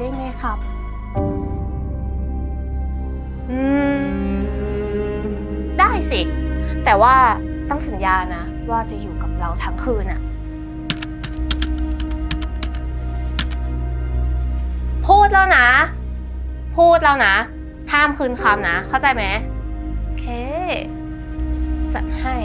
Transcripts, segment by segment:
ได้ไหมครับ อืม ได้สิ แต่ว่าต้องสัญญานะ ว่าจะอยู่กับเราทั้งคืนอะพูดแล้วนะ พูดแล้วนะ ห้ามคืนคำนะ เข้าใจไหมโอเค จัดให้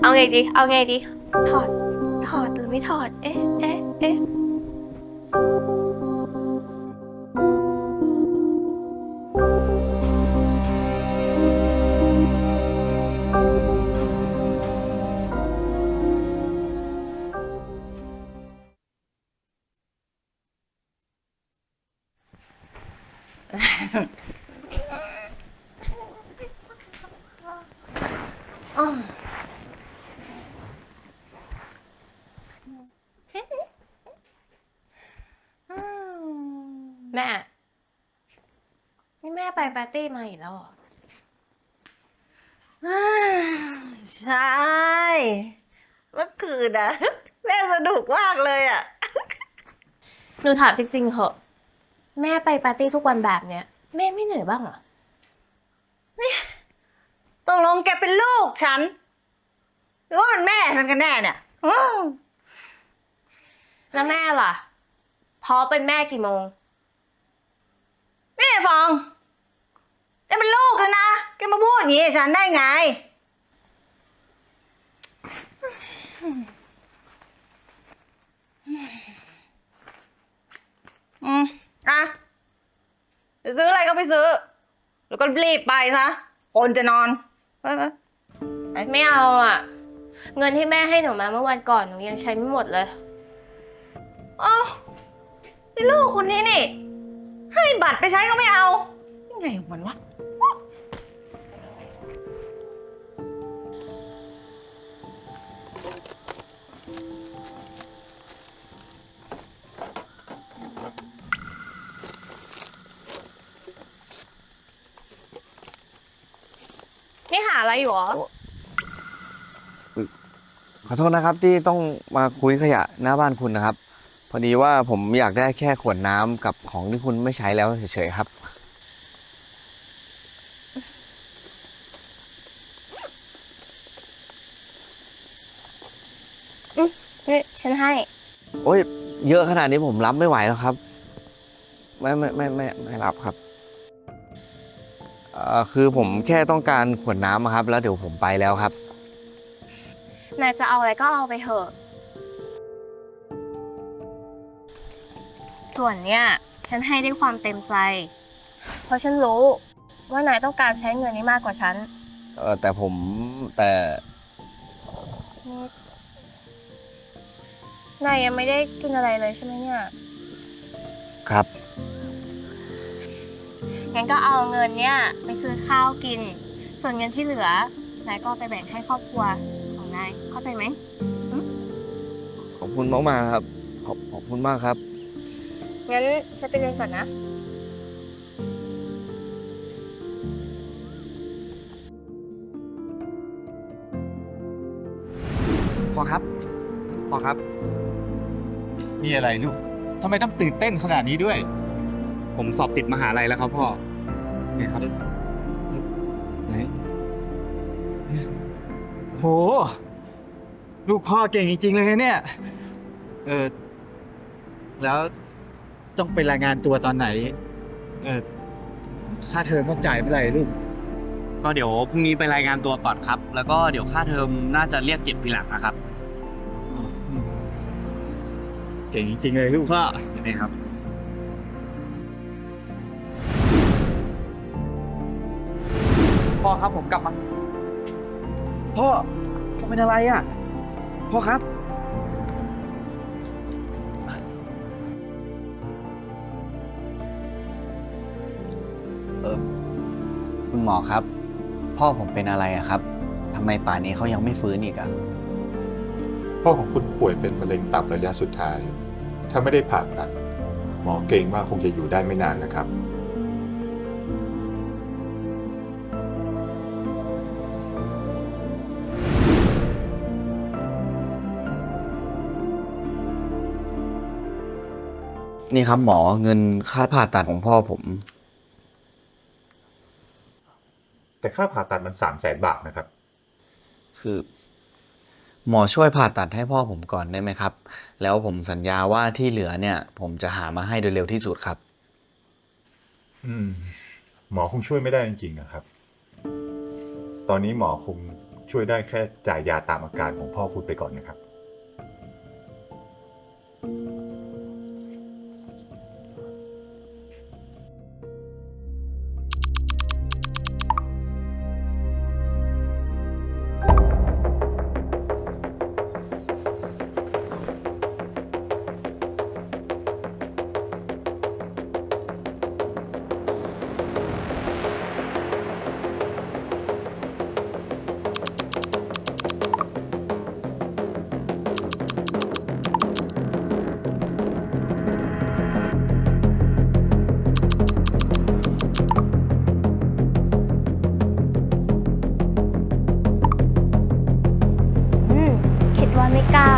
เอาไงดี เอาไงดี ถอด ถอดหรือไม่ถอด เอ๊ะ เอ๊ะ เอ๊ะ ไปปาร์ตี้มาอีกแล้วเหรออ่าใช่เมื่อคืนนะแม่สนุกมากเลยอะหนูถามจริงๆเหอะ แม่ไปปาร์ตี้ทุกวันแบบเนี้ย แม่ไม่เหนื่อยบ้างเหรอ ตกลงแกเป็นลูกฉัน หรือว่ามันแม่ฉันกันแน่เนี่ยอืมแล้วแม่ล่ะพอเป็นแม่กี่โมง นี่ฟองแก เป็นลูกฉันนะ แกมาพูดอย่างนี้กับฉันได้ไง อืมอะจะซื้ออะไรก็ไปซื้อ แล้วก็รีบไปซะ คนจะนอนไปไปไม่เอาอะ เงินที่แม่ให้หนูมาเมื่อวันก่อนหนูยังใช้ไม่หมดเลย เอ้านี่ลูกคนนี้นี่ ให้บัตรไปใช้ก็ไม่เอายังไงของมันวะ อะไรอยู่หรอ ขอโทษนะครับที่ต้องมาคุยขยะหน้าบ้านคุณนะครับ พอดีว่าผมอยากได้แค่ขวดน้ำกับของที่คุณไม่ใช้แล้วเฉยๆครับ นี่ฉันให้ โอ้ยเยอะขนาดนี้ผมรับไม่ไหวแล้วครับ ไม่ไม่ไม่ไม่ไม่รับครับเอ่อ คือผมแค่ต้องการขวดน้ำอะครับ แล้วเดี๋ยวผมไปแล้วครับ นายจะเอาอะไรก็เอาไปเถอะ ส่วนเนี้ยฉันให้ด้วยความเต็มใจ เพราะฉันรู้ว่านายต้องการใช้เงินนี้มากกว่าฉัน เออแต่ผมแต่นี่นายยังไม่ได้กินอะไรเลยใช่ไหมเนี่ย ครับ งั้นก็เอาเงินเนี่ยไปซื้อข้าวกิน ส่วนเงินที่เหลือนายก็เอาไปแบ่งให้ครอบครัวของนาย เข้าใจไหม ขอบคุณมากมากๆครับ ขอบขอบคุณมากครับ งั้นฉันไปเรียนก่อนนะพ่อครับพ่อครับ มีอะไรลูก ทำไมต้องตื่นเต้นขนาดนี้ด้วย ผมสอบติดมหาลัยแล้วครับพ่อ เนี่ยครับไหนโห ลูกพ่อเก่งจริง ๆ เลยนะเนี่ย เออ แล้วต้องไปรายงานตัวตอนไหน เออค่าเทอมต้องจ่ายเมื่อไหร่ลูก ก็เดี๋ยวพรุ่งนี้ไปรายงานตัวก่อนครับ แล้วก็เดี๋ยวค่าเทอมน่าจะเรียกเก็บทีหลังนะครับ เก่งจริง ๆ เลยลูกพ่อ นี่ครับ พ่อครับผมกลับมา พ่อพ่อเป็นอะไรอะ พ่อครับ เออคุณหมอครับ พ่อผมเป็นอะไรอะครับทำไมป่านนี้เขายังไม่ฟื้นอีกอะพ่อของคุณป่วยเป็นมะเร็งตับระยะสุดท้าย ถ้าไม่ได้ผ่าตัด หมอเกรงว่าคงจะอยู่ได้ไม่นานนะครับ นี่ครับหมอเงินค่าผ่าตัดของพ่อผม แต่ค่าผ่าตัดมันสามแสนบาทนะครับ คือ หมอช่วยผ่าตัดให้พ่อผมก่อนได้ไหมครับ แล้วผมสัญญาว่าที่เหลือเนี่ย ผมจะหามาให้โดยเร็วที่สุดครับ อืม หมอคงช่วยไม่ได้จริงๆอะครับ ตอนนี้หมอคงช่วยได้แค่จ่ายยาตามอาการของพ่อคุณไปก่อนนะครับ ไม่กล้า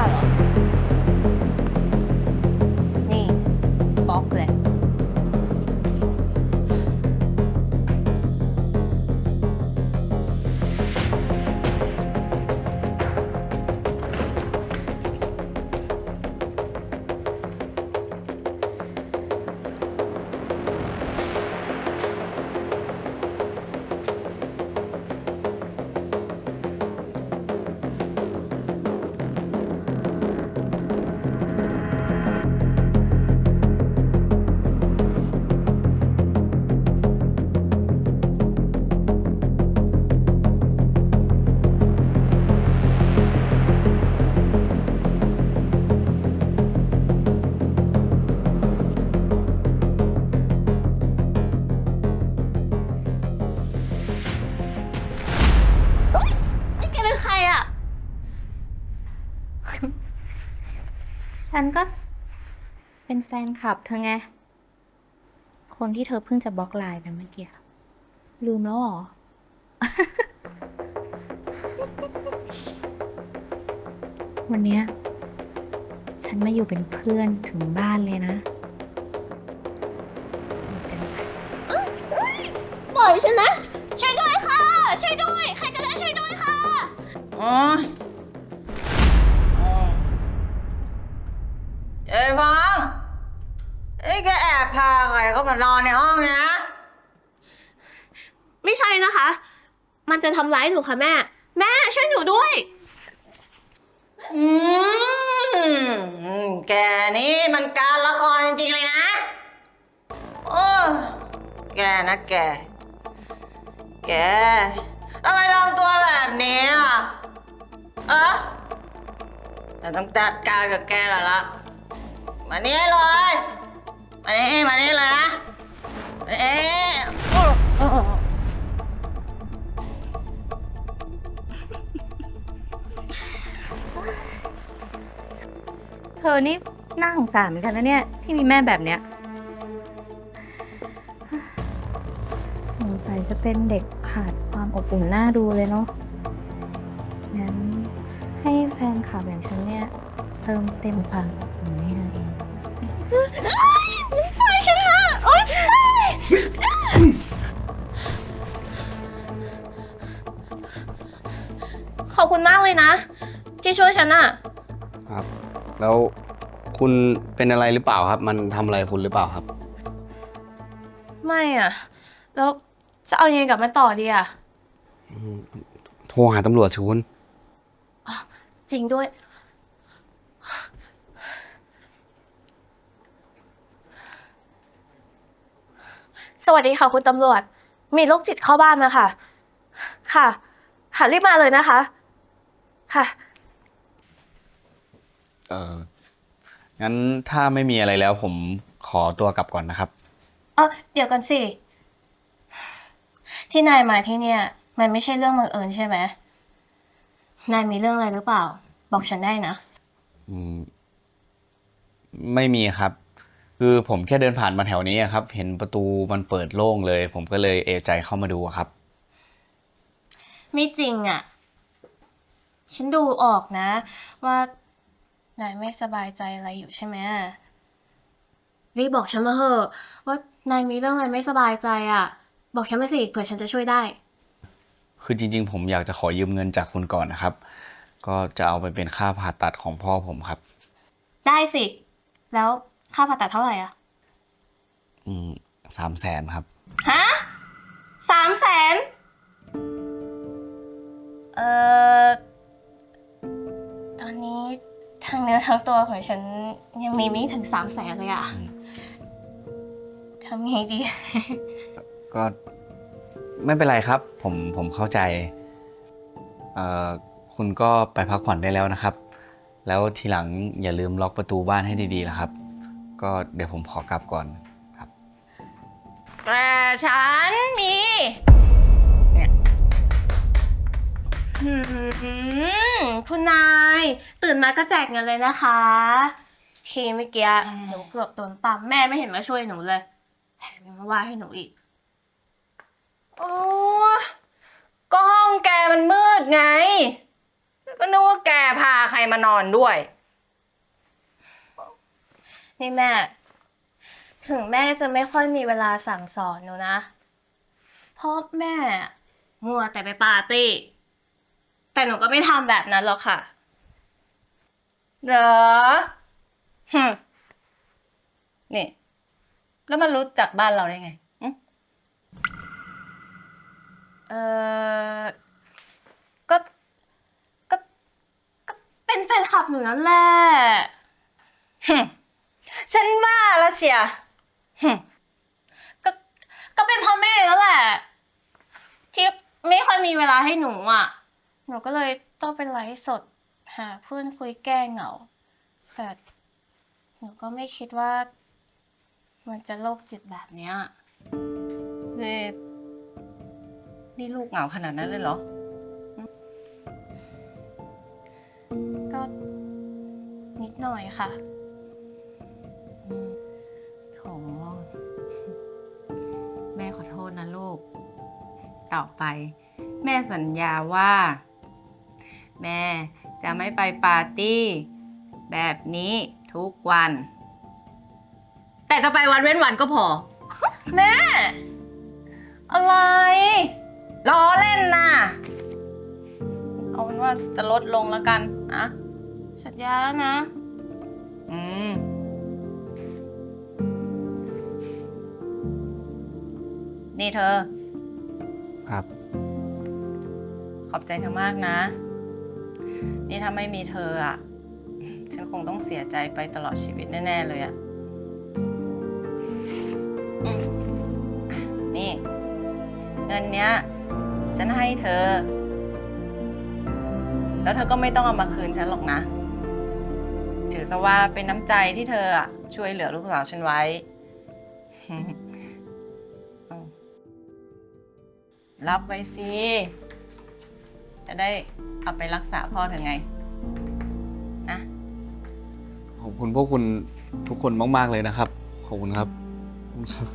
ฉันก็เป็นแฟนคลับเธอไง คนที่เธอเพิ่งจะบล็อกไลน์ไปเมื่อกี้ ลืมแล้วเหรอ วันเนี้ยฉันมาอยู่เป็นเพื่อนถึงบ้านเลยนะอยู่กันค่ะปล่อยฉันนะ ช่วยด้วยค่ะ ช่วยด้วย ใครก็ได้ช่วยด้วยค่ะ อ๋ออ๋ มานอนในห้องเนี่ยนะ ไม่ใช่นะคะ มันจะทำร้ายหนูค่ะแม่ แม่ช่วยหนูด้วย อืม แกนี่มันการละครจริงๆเลยนะ โอ้แกนะแก แกทำไมทำตัวแบบนี้อะเอะแต่ต้องจัดการกับแกแล้วละมานี่เลย มานี่มานี่เลยนะเธอนี่น่าสงสารเหมือนกันนะเนี่ย ที่มีแม่แบบเนี้ยสงสัยจะเป็นเด็กขาดความอบอุ่นน่าดูเลยเนาะงั้นให้แฟนคลับอย่างฉันเนี่ย เติมเต็มความอบอุ่นให้เธอเอง นะ ที่ช่วยฉันอะครับ แล้วคุณเป็นอะไรหรือเปล่าครับ มันทำอะไรคุณหรือเปล่าครับ ไม่อะแล้วจะเอายังไงกับมันต่อดีอะโทรหาตำรวจสิคุณจริงด้วย สวัสดีค่ะคุณตำรวจ มีโรคจิตเข้าบ้านมาค่ะ ค่ะ ค่ะรีบมาเลยนะคะ ค่ะ เอองั้นถ้าไม่มีอะไรแล้วผมขอตัวกลับก่อนนะครับ เออเดี๋ยวกันสิ ที่นายมาที่เนี่ย มันไม่ใช่เรื่องบังเอิญใช่ไหม นายมีเรื่องอะไรหรือเปล่า บอกฉันได้นะ อืม ไม่มีครับ คือผมแค่เดินผ่านมาแถวนี้อะครับ เห็นประตูมันเปิดโล่งเลย ผมก็เลยเอะใจเข้ามาดูอะครับ ไม่จริงอะ ฉันดูออกนะ ว่านายไม่สบายใจอะไรอยู่ใช่ไหมรีบบอกฉันมาเถอะว่านายมีเรื่องอะไรไม่สบายใจอะ บอกฉันมาสิเผื่อฉันจะช่วยได้ คือจริง ๆ ผมอยากจะขอยืมเงินจากคุณก่อนนะครับ ก็จะเอาไปเป็นค่าผ่าตัดของพ่อผมครับ ได้สิ แล้วค่าผ่าตัดเท่าไหร่อะ อืมสามแสนครับ ฮะสามแสนเอ่อตอนนี้ ทั้งเนื้อทั้งตัวของฉันยังมีไม่ถึงสามแสนเลยอะทำไงดี ก็ไม่เป็นไรครับ ผมผมเข้าใจเอ่อคุณก็ไปพักผ่อนได้แล้วนะครับ แล้วทีหลังอย่าลืมล็อกประตูบ้านให้ดีๆนะครับ ก็เดี๋ยวผมขอกลับก่อนครับ แต่ฉันมี หืมคุณนาย ตื่นมาก็แจกเงินเลยนะคะทีเมื่อกี้หนูเกือบโดนปั๊มแม่ไม่เห็นมาช่วยหนูเลยแถมยังมาว่าให้หนูอีก โอ้ก็ห้องแกมันมืดไง ก็นึกว่าแกพาใครมานอนด้วย นี่แม่ ถึงแม่จะไม่ค่อยมีเวลาสั่งสอนหนูนะ เพราะแม่ มัวแต่ไปปาร์ตี้ แต่หนูก็ไม่ทำแบบนั้นหรอกค่ะเหรอฮึนี่ แล้วมันรู้จักบ้านเราได้ไงหึเออก็ ก็ ก็เป็นแฟนคลับหนูนั่นแหละฮึฉันว่าแล้วเชียฮึก็ ก็เป็นพ่อแม่แล้วแหละ ที่ไม่ค่อยมีเวลาให้หนูอะ หนูก็เลยต้องเป็นไลฟ์สด หาเพื่อนคุยแก้เหงา แต่หนูก็ไม่คิดว่า มันจะโรคจิตแบบเนี้ยนี่นี่ลูกเหงาขนาดนั้นเลยเหรอ ก็นิดหน่อยค่ะอืมโถ แม่ขอโทษนะลูก ต่อไป แม่สัญญาว่า แม่จะไม่ไปปาร์ตี้แบบนี้ทุกวัน แต่จะไปวันเว้นวันก็พอ แม่อะไรล้อเล่นน่ะ เอาเป็นว่าจะลดลงแล้วกันนะสัญญาแล้วนะ อืม นี่เธอ ครับ ขอบใจเธอมากนะ นี่ถ้าไม่มีเธออะ ฉันคงต้องเสียใจไปตลอดชีวิตแน่ ๆ เลยอะนี่ เงินเนี้ย ฉันให้เธอ แล้วเธอก็ไม่ต้องเอามาคืนฉันหรอกนะ ถือซะว่าเป็นน้ำใจที่เธออะช่วยเหลือลูกสาวฉันไว้ รับไว้สิ จะได้เอาไปรักษาพ่อเธอไงนะขอบคุณพวกคุณทุกคนมาก ๆ เลยนะครับ ขอบคุณครับขอบคุณครับ